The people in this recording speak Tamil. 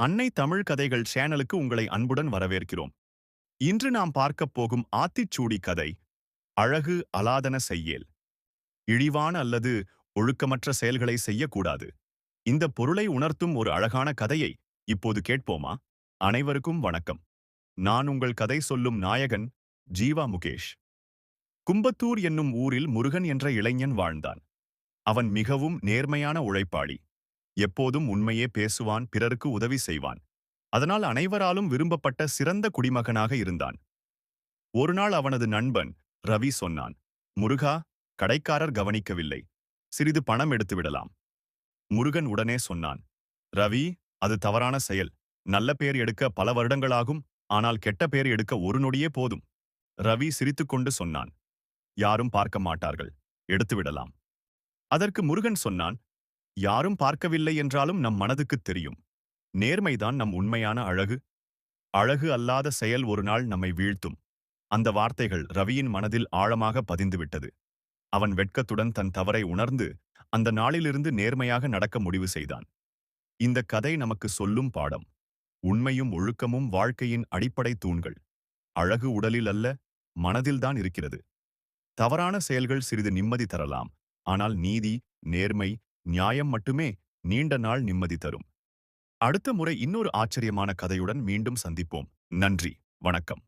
அன்னை தமிழ் கதைகள் சேனலுக்கு உங்களை அன்புடன் வரவேற்கிறோம். இன்று நாம் பார்க்கப் போகும் ஆத்திச்சூடி கதை அழகு அலாதன செய்யேல். இழிவான அல்லது ஒழுக்கமற்ற செயல்களை செய்யக்கூடாது. இந்த பொருளை உணர்த்தும் ஒரு அழகான கதையை இப்போது கேட்போமா? அனைவருக்கும் வணக்கம். நான் உங்கள் கதை சொல்லும் நாயகன் ஜீவா முகேஷ். கும்பத்தூர் என்னும் ஊரில் முருகன் என்ற இளைஞன் வாழ்ந்தான். அவன் மிகவும் நேர்மையான உழைப்பாளி. எப்போதும் உண்மையே பேசுவான் பிறருக்கு உதவி செய்வான். அதனால் அனைவராலும் விரும்பப்பட்ட சிறந்த குடிமகனாக இருந்தான். ஒருநாள் அவனது நண்பன் ரவி சொன்னான் முருகா கடைக்காரர் கவனிக்கவில்லை. சிறிது பணம் எடுத்து விடலாம். முருகன் உடனே சொன்னான் ரவி அது தவறான செயல். நல்ல பேர் எடுக்க பல வருடங்களாகும். ஆனால் கெட்ட பேர் எடுக்க ஒரு நொடியே போதும். ரவி சிரித்துக்கொண்டு சொன்னான் யாரும் பார்க்க மாட்டார்கள். எடுத்து விடலாம். அதற்கு முருகன் சொன்னான் யாரும் பார்க்கவில்லை என்றாலும் நம் மனதுக்குத் தெரியும். நேர்மைதான் நம் உண்மையான அழகு. அழகு அல்லாத செயல் ஒரு நாள் நம்மை வீழ்த்தும். அந்த வார்த்தைகள் ரவியின் மனதில் ஆழமாக பதிந்துவிட்டது. அவன் வெட்கத்துடன் தன் தவறை உணர்ந்து அந்த நாளிலிருந்து நேர்மையாக நடக்க முடிவு செய்தான். இந்த கதை நமக்கு சொல்லும் பாடம். உண்மையும் ஒழுக்கமும் வாழ்க்கையின் அடிப்படை தூண்கள். அழகு உடலில் அல்ல மனதில்தான் இருக்கிறது. தவறான செயல்கள் சிறிது நிம்மதி தரலாம். ஆனால் நீதி நேர்மை நியாயம் மட்டுமே நீண்ட நாள் நிம்மதி தரும். அடுத்த முறை இன்னொரு ஆச்சரியமான கதையுடன் மீண்டும் சந்திப்போம். நன்றி. வணக்கம்.